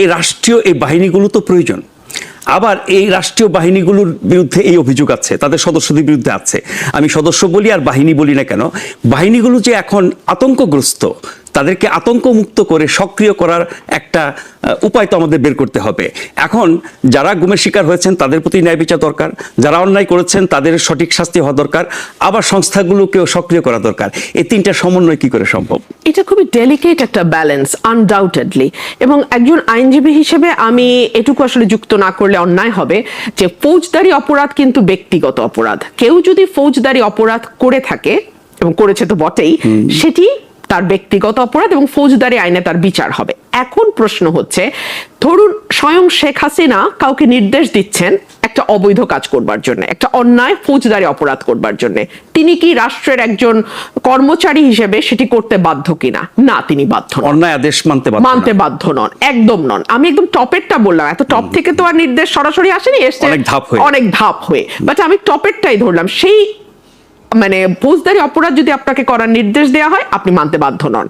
এই রাষ্ট্রীয় এই বাহিনীগুলো তো প্রয়োজন। আবার এই রাষ্ট্রীয় বাহিনীগুলোর বিরুদ্ধে এই অভিযোগ আছে, তাদের সদস্যদের বিরুদ্ধে আছে। আমি সদস্য বলি আর বাহিনী বলি না কেন? বাহিনীগুলো যে এখন আতঙ্কগ্রস্ত তাদেরকে আতঙ্কমুক্ত করে সক্রিয় করার একটা উপায় তো আমাদের বের করতে হবে। এখন যারা গুমের শিকার হয়েছেন তাদের প্রতি ন্যায় বিচার দরকার। যারা অন্যায় করেছেন তাদের সঠিক শাস্তি হওয়া দরকার। আবার সংস্থাগুলোকেও সক্রিয় করা দরকার। এই তিনটা সমন্বয় কি করে সম্ভব? এটা খুবই ডেলিকেট একটা ব্যালেন্স আনডাউটেডলি এবং একজন আইনজীবী হিসেবে আমি এটুকু আসলে যুক্ত না করলে অন্যায় হবে যে ফৌজদারি অপরাধ কিন্তু ব্যক্তিগত অপরাধ। কেউ যদি ফৌজদারি অপরাধ করে থাকে এবং করেছে তো বটেই সেটি তার ব্যক্তিগত অপরাধ এবং ফৌজদারি আইনে তার বিচার হবে। এখন প্রশ্ন হচ্ছে ধরুন স্বয়ং শেখ হাসিনা কাউকে নির্দেশ দিচ্ছেন একটা অবৈধ কাজ করবার জন্য একটা অন্যায় ফৌজদারি অপরাধ করবার জন্য। তিনি কি রাষ্ট্রের একজন কর্মচারী হিসেবে সেটি করতে বাধ্য কিনা? না তিনি বাধ্য নন। অন্যায় আদেশ মানতে মানতে বাধ্য নন একদম নন। আমি একদম টপেরটা বললাম এত টপ থেকে তো আর নির্দেশ সরাসরি আসেনি এসছে অনেক ধাপ হয়ে। অনেক ধাপ হয়ে। বাট আমি টপেরটাই ধরলাম সেই মানে ফৌজদারি অপরাধ যদি আপনাকে করার নির্দেশ দেওয়া হয়, আপনি মানতে বাধ্য নন।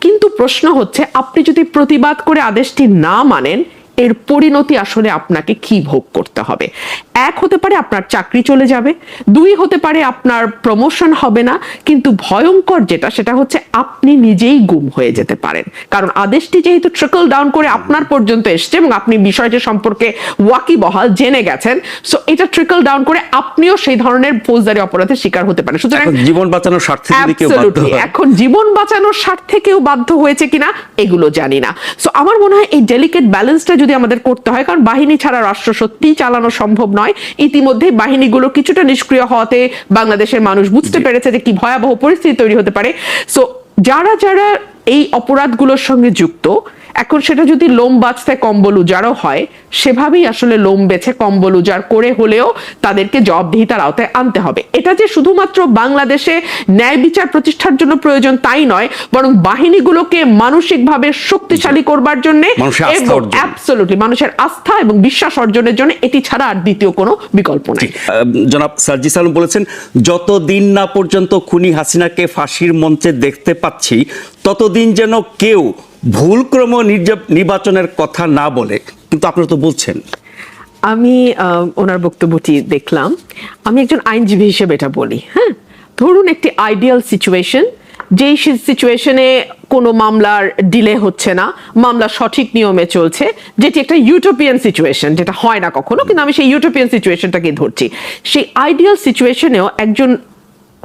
কিন্তু প্রশ্ন হচ্ছে, আপনি যদি প্রতিবাদ করে আদেশটি না মানেন এর পরিণতি আসলে আপনাকে কি ভোগ করতে হবে? এক হতে পারে আপনার চাকরি চলে যাবে দুই হতে পারে আপনার প্রমোশন হবে না কিন্তু ভয়ঙ্কর যেটা সেটা হচ্ছে আপনি নিজেই গুম হয়ে যেতে পারেন। কারণ আদেশটি যেহেতু ট্রিকল ডাউন করে আপনার পর্যন্ত এসছে এবং আপনি বিষয়টি সম্পর্কে ওয়াকি বহাল জেনে গেছেন সো এটা ট্রিকল ডাউন করে আপনিও সেই ধরনের ফৌজদারি অপরাধের শিকার হতে পারেন। সুতরাং জীবন বাঁচানোর স্বার্থে এখন জীবন বাঁচানোর স্বার্থে কেউ বাধ্য হয়েছে কিনা এগুলো জানি না। সো আমার মনে হয় এই ডেলিকেট ব্যালেন্সটা যদি আমাদের করতে হয় কারণ বাহিনী ছাড়া রাষ্ট্র সত্যি চালানো সম্ভব নয়। ইতিমধ্যে বাহিনীগুলো কিছুটা নিষ্ক্রিয় হওয়াতে বাংলাদেশের মানুষ বুঝতে পেরেছে যে কি ভয়াবহ পরিস্থিতি তৈরি হতে পারে। সো যারা যারা এই অপরাধগুলোর সঙ্গে যুক্ত এখন সেটা যদি লোম বাঁচতে কম্বল উজাড়ও হয় সেভাবেই আসলে লোম বেছে কম্বল উজাড় করে হলেও তাদেরকে জবাবদিহিতার আওতায় আনতে হবে। এটা যে শুধুমাত্র বাংলাদেশে ন্যায় বিচার প্রতিষ্ঠার জন্য প্রয়োজন তাই নয় বরং বাহিনীগুলোকে মানসিকভাবে শক্তিশালী করবার জন্য মানুষের আস্থা মানুষের আস্থা এবং বিশ্বাস অর্জনের জন্য এটি ছাড়া আর দ্বিতীয় কোনো বিকল্প নেই। জনাব সার্জি সালাম বলেছেন যতদিন না পর্যন্ত খুনি হাসিনাকে ফাঁসির মঞ্চে দেখতে পাচ্ছি ততদিন যেন কেউ ভুলক্রম নির্বাচনের কথা না বলে, কিন্তু আপনারা তো বলছেন। আমি ওনার বক্তব্যটি দেখলাম। আমি একজন আইনজীবী হিসেবে এটা বলি হ্যাঁ? ধরুন একটি আইডিয়াল সিচুয়েশন যেই সিচুয়েশনে কোনো মামলার ডিলে হচ্ছে না, মামলা সঠিক নিয়মে চলছে, যেটি একটা ইউটোপিয়ান সিচুয়েশন যেটা হয় না কখনো, কিন্তু আমি সেই ইউটোপিয়ান সিচুয়েশনটাকে ধরছি। সেই আইডিয়াল সিচুয়েশনেও একজন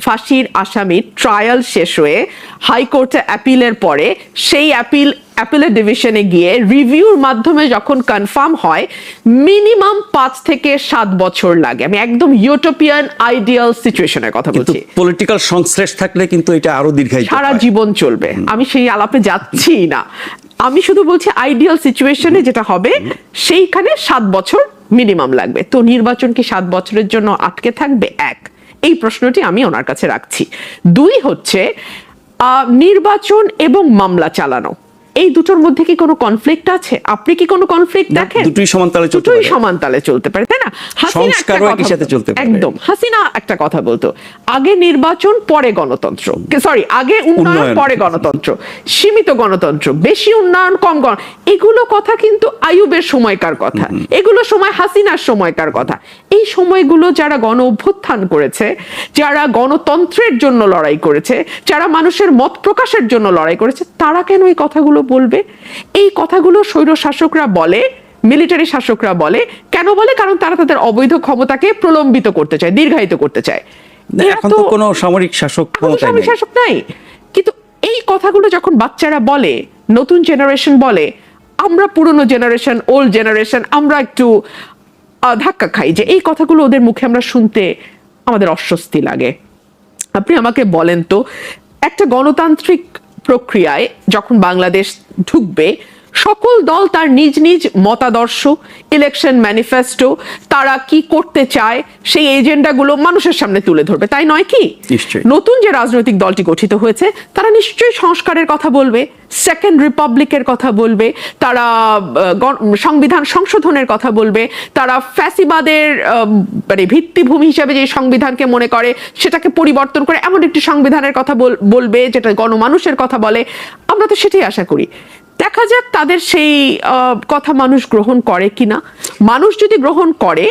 ফাঁসির আসামির ট্রায়াল শেষ হয়ে হাইকোর্টে অ্যাপিলের পরে সেই অ্যাপিল অ্যাপিলের ডিভিশনে গিয়ে রিভিউর মাধ্যমে যখন কনফার্ম হয় মিনিমাম পাঁচ থেকে সাত বছর লাগে। আমি একদম ইউটোপিয়ান আইডিয়াল সিচুয়েশনের কথা বলছি। পলিটিক্যাল সংশ্লেষ থাকলে কিন্তু এটা আরও দীর্ঘায়িত সারা জীবন চলবে। আমি সেই আলাপে যাচ্ছি না। আমি শুধু বলছি আইডিয়াল সিচুয়েশনে যেটা হবে সেইখানে সাত বছর মিনিমাম লাগবে। তো নির্বাচন কি সাত বছরের জন্য আটকে থাকবে? এক। এই প্রশ্নটি আমি ওনার কাছে রাখছি। দুই হচ্ছে নির্বাচন এবং মামলা চালানো। এই দুটোর মধ্যে কি কোনো কনফ্লিক্ট আছে? আপনি কি কোনো কনফ্লিক্ট দেখেন? দুটোই সমানতালে চলতে দুটোই পারে। সমান তালে চলতে পারে তাই না? সংস্কারও একই সাথে চলতে পারে। একদম। হাসিনা একটা কথা বলতো আগে নির্বাচন পরে গণতন্ত্র। সরি আগে উন্নয়ন উন্নয়ন। পরে গণতন্ত্র। সীমিত গণতন্ত্র বেশি উন্নয়ন কম গণ। এগুলো কথা কিন্তু আয়ুবের সময়কার কথা। এগুলো সময় হাসিনার সময়কার কথা। এই সময়গুলো যারা গণ অভ্যুত্থান করেছে যারা গণতন্ত্রের জন্য লড়াই করেছে যারা মানুষের মত প্রকাশের জন্য লড়াই করেছে তারা কেন এই কথাগুলো বলবে। এই কথাগুলো স্বৈর শাসকরা বলে মিলিটারি শাসকরা বলে। কেন বলে? কারণ তারা তাদের অবৈধ ক্ষমতাকে প্রলম্বিত করতে চায় দীর্ঘায়িত করতে চায়। এখন তো কোনো সামরিক শাসক নেই। শাসক নাই। কিন্তু এই কথাগুলো যখন বাচ্চারা বলে নতুন জেনারেশন বলে আমরা পুরনো জেনারেশন ওল্ড জেনারেশন আমরা একটু ধাক্কা খাই যে এই কথাগুলো ওদের মুখে আমরা শুনতে আমাদের অস্বস্তি লাগে। আপনি আমাকে বলেন তো একটা গণতান্ত্রিক প্রক্রিয়ায় যখন বাংলাদেশ ঢুকবে সকল দল তার নিজ নিজ মতাদর্শ ইলেকশন ম্যানিফেস্টো তারা কি করতে চায় সেই এজেন্ডাগুলো মানুষের সামনে তুলে ধরবে তাই নয় কি। নতুন যে রাজনৈতিক দলটি গঠিত হয়েছে তারা নিশ্চয়ই সংস্কারের কথা বলবে সেকেন্ড রিপাবলিকের কথা বলবে তারা সংবিধান সংশোধনের কথা বলবে তারা ফ্যাসিবাদের মানে ভিত্তিভূমি হিসেবে যে সংবিধানকে মনে করে সেটাকে পরিবর্তন করে এমন একটি সংবিধানের কথা বলবে যেটা গণমানুষের কথা বলে আমরা তো সেটাই আশা করি দেখা যাক তাদের সেই কথা মানুষ গ্রহণ করে কিনা। মানুষ যদি গ্রহণ করে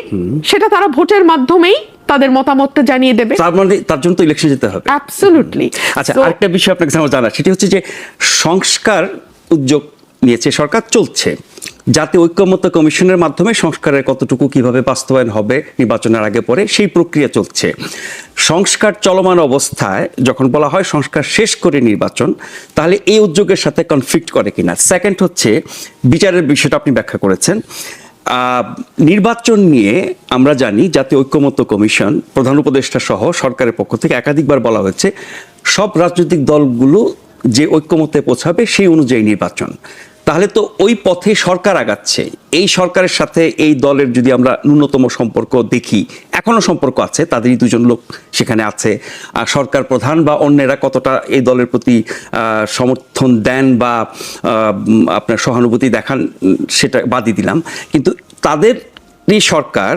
সেটা তারা ভোটের মাধ্যমেই তাদের মতামতটা জানিয়ে দেবে। তার মানে তার জন্য তো ইলেকশন যেতে হবে। অ্যাবসলিউটলি আচ্ছা আরেকটা বিষয় আপনাকে আমার জানা সেটি হচ্ছে যে সংস্কার উদ্যোগ নিয়েছে সরকার চলছে। জাতীয় ঐক্যমত্য কমিশনের মাধ্যমে সংস্কারের কতটুকু কীভাবে বাস্তবায়ন হবে, নির্বাচনের আগে পরে সেই প্রক্রিয়া চলছে। সংস্কার চলমান অবস্থায় যখন বলা হয় সংস্কার শেষ করে নির্বাচন, তাহলে এই উদ্যোগের সাথে কনফ্লিক্ট করে কিনা? সেকেন্ড হচ্ছে, বিচারের বিষয়টা আপনি ব্যাখ্যা করেছেন। নির্বাচন নিয়ে আমরা জানি জাতীয় ঐক্যমত্য কমিশন, প্রধান উপদেষ্টা সহ সরকারের পক্ষ থেকে একাধিকবার বলা হয়েছে, সব রাজনৈতিক দলগুলো যে ঐক্যমত্যে পৌঁছাবে সেই অনুযায়ী নির্বাচন। তাহলে তো ওই পথে সরকার আগাচ্ছে। এই সরকারের সাথে এই দলের যদি আমরা ন্যূনতম সম্পর্ক দেখি, এখনও সম্পর্ক আছে, তাদেরই দুজন লোক সেখানে আছে। আর সরকার প্রধান বা অন্যেরা কতটা এই দলের প্রতি সমর্থন দেন বা আপনার সহানুভূতি দেখান, সেটা বাদই দিলাম। কিন্তু তাদেরই সরকার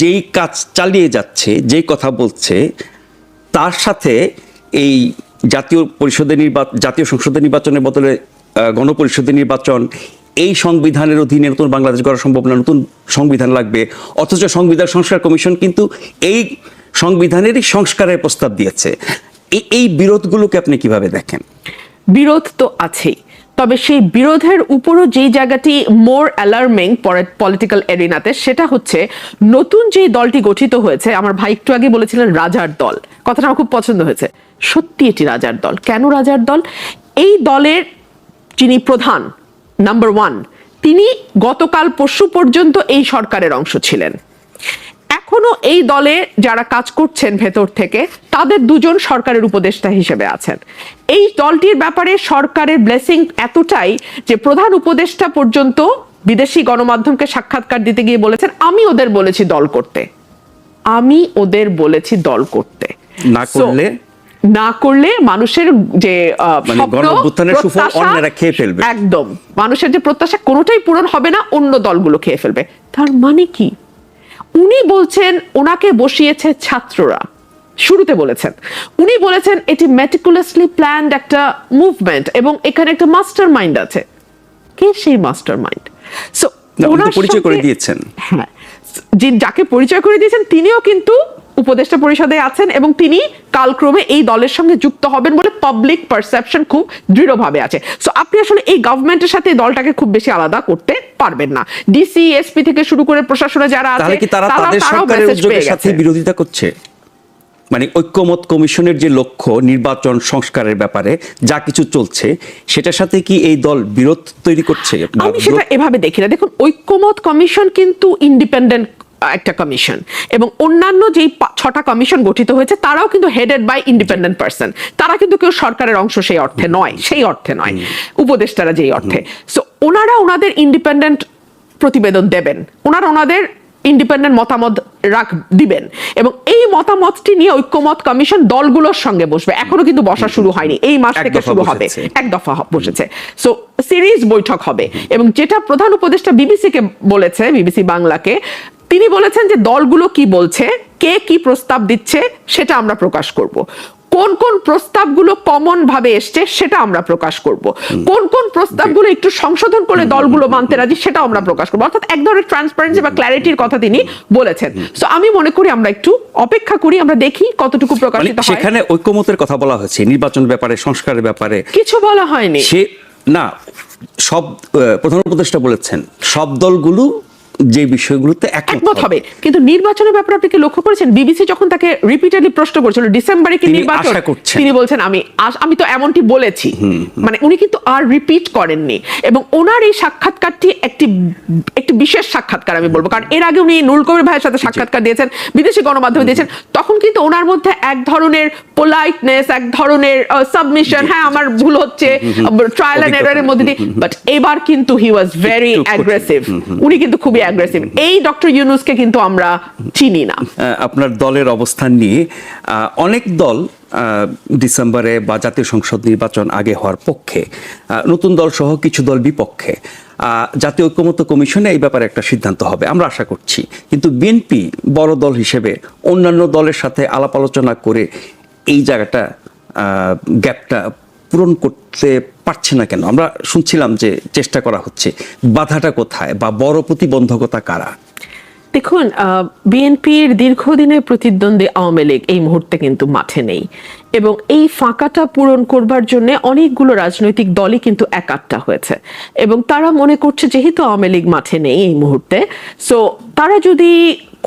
যেই কাজ চালিয়ে যাচ্ছে, যেই কথা বলছে, তার সাথে এই জাতীয় পরিষদের নির্বাচন জাতীয় সংসদের নির্বাচনের বদলে গণপরিষদের নির্বাচন, এই সংবিধানের অধীনে নতুন বাংলাদেশ গড়া সম্ভব না, নতুন সংবিধান লাগবে। অথচ সংবিধান সংস্কার কমিশন কিন্তু এই সংবিধানেরই সংস্কারের প্রস্তাব দিয়েছে। এই- বিরোধগুলোকে আপনি কীভাবে দেখেন? বিরোধ তো আছেই, তবে সেই বিরোধের উপরও যেই জায়গাটি মোর অ্যালার্মিং পলিটিক্যাল এরিনাতে সেটা হচ্ছে নতুন যেই দলটি গঠিত হয়েছে, আমার ভাই একটু আগে বলেছিলেন রাজার দল। কথাটা আমার খুব পছন্দ হয়েছে। সত্যি এটি রাজার দল। কেন রাজার দল? এই দলের যিনি প্রধান নাম্বার ওয়ান তিনি গতকাল পরশু পর্যন্ত এই সরকারের অংশ ছিলেন। এখনও এই দলে যারা কাজ করছেন ভেতর থেকে তাদের দুজন সরকারের উপদেষ্টা হিসেবে আছেন। এই দলটির ব্যাপারে সরকারের ব্লেসিং এতটাই যে প্রধান উপদেষ্টা পর্যন্ত বিদেশি গণমাধ্যমকে সাক্ষাৎকার দিতে গিয়ে বলেছেন আমি ওদের বলেছি দল করতে। আমি ওদের বলেছি দল করতে। না করলে? না করলে মানুষের যে মানে খেয়ে ফেলবে। একদম। মানুষের যে প্রত্যাশা কোনোটাই পূরণ হবে না অন্য দলগুলো খেয়ে ফেলবে। তার মানে কি? উনি বলছেন ওনাকে বসিয়েছে ছাত্ররা। শুরুতে বলেছেন। উনি বলেছেন এটি মেটিকুলাসলি প্ল্যান্ড একটা মুভমেন্ট এবং এখানে একটা মাস্টার মাইন্ড আছে। কে সেই মাস্টার মাইন্ড সো পরিচয় করে দিয়েছেন। হ্যাঁ। যাকে পরিচয় করে দিয়েছেন তিনিও কিন্তু উপদেষ্টা পরিষদে আছেন এবং তিনি কালক্রমে এই দলের সঙ্গে যুক্ত হবেন বলে পাবলিক পারসেপশন খুব দৃঢ়ভাবে আছে। সো আপনি আসলে এই গভর্নমেন্টের সাথে এই দলটাকে খুব বেশি আলাদা করতে পারবেন না। ডিসি এসপি থেকে শুরু করে প্রশাসনে যারা আছে তারা তাদের সরকারের উদ্যোগের সাথে বিরোধিতা করছে? মানে ঐক্যমত কমিশনের যে লক্ষ্য নির্বাচন সংস্কারের ব্যাপারে যা কিছু চলছে সেটার সাথে কি এই দল বিরোধ তৈরি করছে? আমি সেটা এভাবে দেখি না। দেখুন ঐক্যমত কমিশন কিন্তু ইন্ডিপেন্ডেন্ট একটা কমিশন এবং অন্যান্য যেই ছটা কমিশন গঠিত হয়েছে তারাও কিন্তু হেডেড বাই ইন্ডিপেন্ডেন্ট পার্সন তারা কিন্তু কেউ সরকারের অংশ সেই অর্থে নয় সেই অর্থে নয় উপদেষ্টারা যেই অর্থে। সো ওনারা ওনাদের ইন্ডিপেন্ডেন্ট প্রতিবেদন দেবেন। ওনারা ওনাদের ইন্ডিপেন্ডেন্ট মতামত রাখ দিবেন। এবং এই মতামতটি নিয়ে ঐক্যমত কমিশন দলগুলোর সঙ্গে বসবে। এখনও কিন্তু বসা শুরু হয়নি। এই মাস থেকে শুরু হবে। এক দফা বসেছে। সো সিরিজ বৈঠক হবে। এবং যেটা প্রধান উপদেষ্টা বিবিসি কে বলেছে বিবিসি বাংলাকে তিনি বলেছেন যে দলগুলো কি বলছে কে কি প্রস্তাব দিচ্ছে সেটা আমরা প্রকাশ করব। কোন কোন প্রস্তাবগুলো কমন ভাবে এসছে সেটা আমরা প্রকাশ করব। কোন কোন প্রস্তাবগুলো একটু সংশোধন করে দলগুলো মানতে রাজি সেটা আমরা প্রকাশ করব। অর্থাৎ এক ধরনের ট্রান্সপারেন্সি বা ক্ল্যারিটির কথা তিনি বলেছেন। সো আমি মনে করি আমরা একটু অপেক্ষা করি আমরা দেখি কতটুকু মানে প্রকাশিত হয়। সেখানে ঐক্যমতের কথা বলা হয়েছে নির্বাচন ব্যাপারে সংস্কারের ব্যাপারে। কিছু বলা হয়নি। সে না সব প্রধান উপদেষ্টা বলেছেন সব দলগুলো যে বিষয়গুলোতে একমত হবে। কিন্তু নির্বাচনের ব্যাপারে আপনি কি লক্ষ্য করেছেন? বিবিসি যখন তাকে রিপিটেডলি প্রশ্ন করেছিল ডিসেম্বরে কি নির্বাচন? তিনি বলছেন আমি আমি তো এমনটি বলেছি। মানে উনি কিন্তু আর রিপিট করেননি। এবং ওনার এই সাক্ষাৎকারটি একটি একটি বিশেষ সাক্ষাৎকার আমি বলব। কারণ এর আগে উনি নুরুল কবির ভাইয়ের সাথে সাক্ষাৎকার দিয়েছেন বিদেশি গণমাধ্যমে দিয়েছেন। তখন কিন্তু ওনার মধ্যে এক ধরনের পোলাইটনেস এক ধরনের সাবমিশন হ্যাঁ আমার ভুল হচ্ছে ট্রায়াল এন্ড অভিজ্ঞতা। এররের মধ্যে দিয়ে। বাট এবার কিন্তু হি ওয়াজ ভেরি অ্যাগ্রেসিভ উনি কিন্তু খুবই অ্যাগ্রেসিভ এই ডক্টর ইউনুসকে কিন্তু আমরা চিনি না। আপনার দলের অবস্থান নিয়ে অনেক দল ডিসেম্বরে বা জাতীয় সংসদ নির্বাচন আগে হওয়ার পক্ষে নতুন দল সহ কিছু দল বিপক্ষে জাতীয় ঐক্যমত্য কমিশনে এই ব্যাপারে একটা সিদ্ধান্ত হবে, আমরা আশা করছি। কিন্তু বিএনপি বড় দল হিসেবে অন্যান্য দলের সাথে আলাপ আলোচনা করে এই জায়গাটা গ্যাপটা পূরণ করতে পারছে না কেন? আমরা শুনছিলাম যে চেষ্টা করা হচ্ছে, বাধাটা কোথায় বা বড় প্রতিবন্ধকতা কারা? দেখুন বিএনপির দীর্ঘদিনের প্রতিদ্বন্দ্বী আওয়ামী লীগ এই মুহূর্তে কিন্তু মাঠে নেই। এবং এই ফাঁকাটা পূরণ করবার জন্য অনেকগুলো রাজনৈতিক দলই কিন্তু একাট্টা হয়েছে। এবং তারা মনে করছে যেহেতু আওয়ামী লীগ মাঠে নেই এই মুহূর্তে সো তারা যদি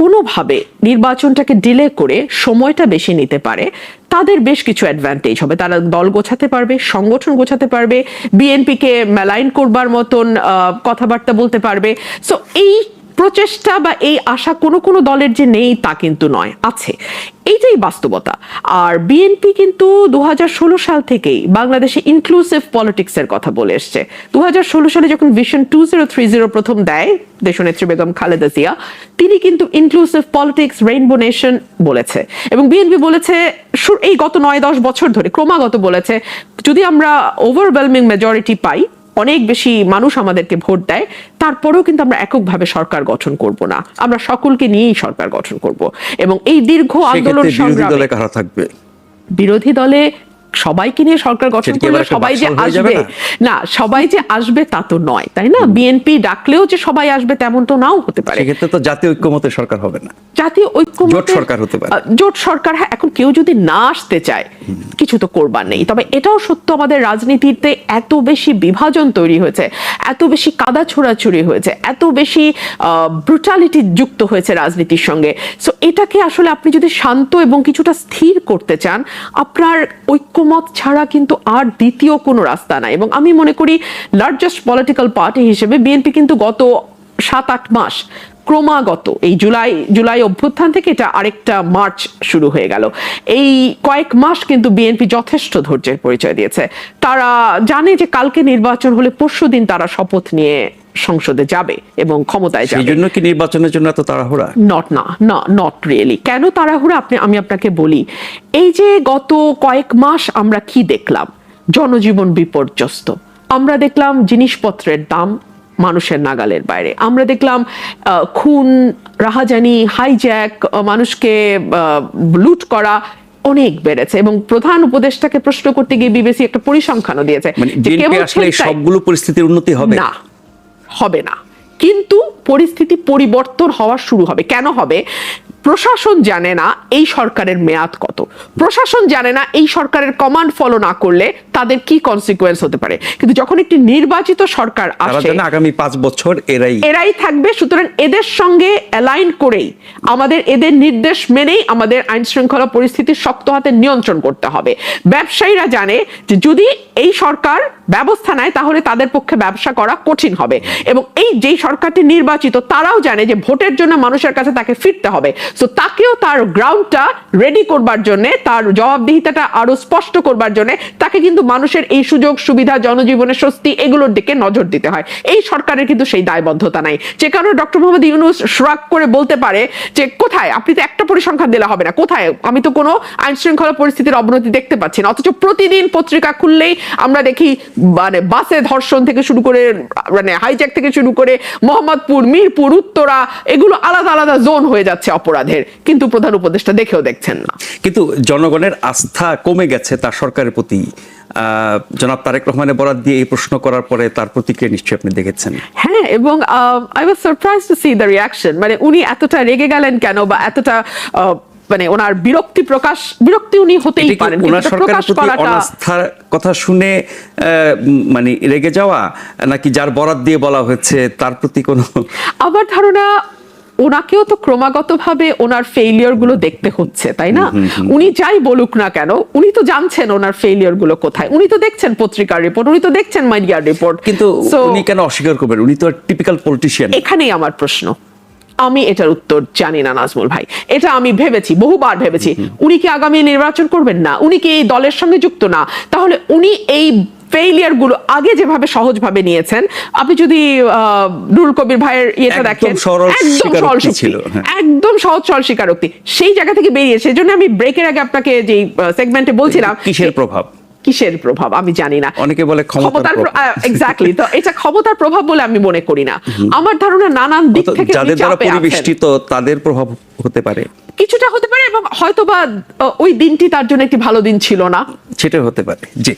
কোনোভাবে নির্বাচনটাকে ডিলে করে সময়টা বেশি নিতে পারে, তাদের বেশ কিছু অ্যাডভান্টেজ হবে। তারা দল গোছাতে পারবে, সংগঠন গোছাতে পারবে, বিএনপিকে মেলাইন করবার মতন কথাবার্তা বলতে পারবে। সো এই প্রচেষ্টা বা এই আশা কোনো কোনো দলের যে নেই তা কিন্তু নয়, আছে। এইটাই বাস্তবতা। আর বিএনপি কিন্তু দু হাজার ষোলো সাল থেকেই বাংলাদেশে ইনক্লুসিভ পলিটিক্সের কথা বলে এসছে। দু সালে যখন vision two zero three zero প্রথম দেয়, দেশনেত্রী বেগম খালেদা জিয়া, তিনি কিন্তু ইনক্লুসিভ পলিটিক্স রেইনবো নেশন বলেছে। এবং বিএনপি বলেছে এই গত নয় দশ বছর ধরে, ক্রমাগত বলেছে, যদি আমরা ওভারওয়েলমিং মেজরিটি পাই অনেক বেশি মানুষ আমাদেরকে ভোট দেয় তারপরেও কিন্তু আমরা এককভাবে সরকার গঠন করব না। আমরা সকলকে নিয়েই সরকার গঠন করব। এবং এই দীর্ঘ আন্দোলন বিরোধী দলে কারা থাকবে? বিরোধী দলে সবাইকে নিয়ে সরকার গঠন করলে সবাই যে আসবে? না? সবাই যে আসবে তা তো নয় তাই না? বিএনপি ডাকলেও যে সবাই আসবে তেমন তো নাও হতে পারে। সেক্ষেত্রে তো জাতীয় ঐক্যমতের সরকার হবে না। জাতীয় ঐক্য জোট সরকার হতে পারে। জোট সরকার হ্যাঁ এখন কেউ যদি না আসতে চায় কিছু তো করবার নেই। তবে এটাও সত্য আমাদের রাজনীতিতে এত বেশি বিভাজন তৈরি হয়েছে এত বেশি কাদা ছোড়াছুড়ি হয়েছে এত বেশি ব্রুটালিটি যুক্ত হয়েছে রাজনীতির সঙ্গে। সো এটাকে আসলে আপনি যদি শান্ত এবং কিছুটা স্থির করতে চান আপনার ঐক্যমত ছাড়া কিন্তু আর দ্বিতীয় কোনো রাস্তা নাই। এবং আমি মনে করি লার্জেস্ট পলিটিক্যাল পার্টি হিসেবে বিএনপি কিন্তু গত সাত, আট মাস ক্রমাগত এই জুলাই জুলাই অভ্যুত্থান থেকে এটা আরেকটা মার্চ শুরু হয়ে গেল। এই কয়েক মাস কিন্তু বিএনপি যথেষ্ট ধৈর্যের পরিচয় দিয়েছে। তারা জানে যে কালকে নির্বাচন হলে পরশু দিন তারা শপথ নিয়ে সংসদে যাবে এবং ক্ষমতায় যাবে। জন্য কি নির্বাচনের জন্য এত তাড়াহুড়া? নট না না নট রিয়েলি কেন তাড়াহুড়া? আপনি আমি আপনাকে বলি এই যে গত কয়েক মাস আমরা কি দেখলাম? জনজীবন বিপর্যস্ত। আমরা দেখলাম জিনিসপত্রের দাম মানুষের নাগালের বাইরে। আমরা দেখলাম খুন রাহাজানি হাইজ্যাক মানুষকে লুট করা অনেক বেড়েছে এবং প্রধান উপদেষ্টাকে প্রশ্ন করতে গিয়ে বিবিসি একটা পরিসংখ্যানও দিয়েছে মানে সবগুলো পরিস্থিতির উন্নতি হবে। না হবে না। কিন্তু পরিস্থিতি পরিবর্তন হওয়া শুরু হবে। কেন হবে? প্রশাসন জানে না এই সরকারের মেয়াদ কত। প্রশাসন জানে না এই সরকারের কমান্ড ফলো না করলে তাদের কি কনসিকুয়েন্স হতে পারে। কিন্তু যখন একটি নির্বাচিত সরকার আসে আগামী পাঁচ বছর এরাই। এরাই থাকবে। সুতরাং এদের সঙ্গে অ্যালাইন করেই আমাদের এদের নির্দেশ মেনেই আমাদের আইন শৃঙ্খলা পরিস্থিতি শক্ত হাতে নিয়ন্ত্রণ করতে হবে। ব্যবসায়ীরা জানে যে যদি এই সরকার ব্যবস্থা নেয় তাহলে তাদের পক্ষে ব্যবসা করা কঠিন হবে। এবং এই যেই সরকারটি নির্বাচিত তারাও জানে যে ভোটের জন্য মানুষের কাছে তাকে ফিরতে হবে। সো তাকেও তার গ্রাউন্ডটা রেডি করবার জন্য, তার জবাবদিহিতাটা আরও স্পষ্ট করবার জন্য, তাকে কিন্তু মানুষের এই সুযোগ, সুবিধা, জনজীবনের স্বস্তি এগুলোর দিকে নজর দিতে হয়। এই সরকারের কিন্তু সেই দায়বদ্ধতা নাই। যে কারণে ডক্টর মোহাম্মদ ইউনুস শ্রাক করে বলতে পারে যে, কোথায়? আপনি তো একটা পরিসংখ্যান দিলে হবে না। কোথায়? আমি তো কোনো আইন শৃঙ্খলা পরিস্থিতির অবনতি দেখতে পাচ্ছি না। অথচ প্রতিদিন পত্রিকা খুললেই আমরা দেখি মানে বাসে ধর্ষণ থেকে শুরু করে মানে হাইজ্যাক থেকে শুরু করে, মোহাম্মদপুর, মিরপুর, উত্তরা, এগুলো আলাদা আলাদা জোন হয়ে যাচ্ছে অপরাধের কিন্তু প্রধান উপদেষ্টা দেখেও দেখছেন না। কিন্তু জনগণের আস্থা কমে গেছে তার সরকারের প্রতি। জনাব তারেক রহমানের দিয়ে এই প্রশ্ন করার পরে তার প্রতিক্রিয়া নিশ্চয়ই আপনি দেখেছেন। হ্যাঁ এবং I was surprise to see the reaction মানে উনি এতটা রেগে গেলেন কেন বা এতটা মানে ওনার বিরক্তি প্রকাশ বিরক্তি উনি হতেই পারেন ওনার সরকারের প্রতি অনাস্থার কথা শুনে আহ, মানে রেগে যাওয়া নাকি যার বরাদ দিয়ে বলা হয়েছে তার প্রতি কোনো আমার ধারণা ওনাকেও তো ক্রমাগতভাবে ওনার ফেইলিয়রগুলো দেখতে হচ্ছে তাই না? উনি যাই বলুক না কেন উনি তো জানছেন ওনার ফেইলিয়রগুলো কোথায়। উনি তো দেখছেন পত্রিকার রিপোর্ট উনি তো দেখছেন মিডিয়ার রিপোর্ট কিন্তু উনি কেন অস্বীকার করবেন? উনি তো টিপিক্যাল পলিটিশিয়ান এখানেই আমার প্রশ্ন। আমি এটার উত্তর জানি না নাজমুল ভাই। এটা আমি ভেবেছি বহুবার ভেবেছি। উনি কি আগামী নির্বাচন করবেন না? উনি কি এই দলের সঙ্গে যুক্ত না? তাহলে উনি এই ফেইলিয়ারগুলো আগে যেভাবে সহজভাবে নিয়েছেন আপনি যদি নুরুল কবির ভাইয়ের ইয়েটা দেখেন একদম সরল ছিল, হ্যাঁ। একদম সহজ সরল স্বীকারোক্তি। সেই জায়গা থেকে বেরিয়ে সেজন্য আমি ব্রেকের আগে আপনাকে যে সেগমেন্টে বলছিলাম কিসের প্রভাব? কিসের প্রভাব আমি জানি না। অনেকে বলে ক্ষমতার। এক্স্যাক্টলি তো এটা ক্ষমতার প্রভাব বলে আমি মনে করি না। আমার ধারণা নানান দিক থেকে যাদের দ্বারা পরিবেষ্টিত তাদের প্রভাব হতে পারে। কিছুটা হতে পারে এবং হয়তোবা ওই দিনটি তার জন্য একটি ভালো দিন ছিল না। সেটা হতে পারে জি।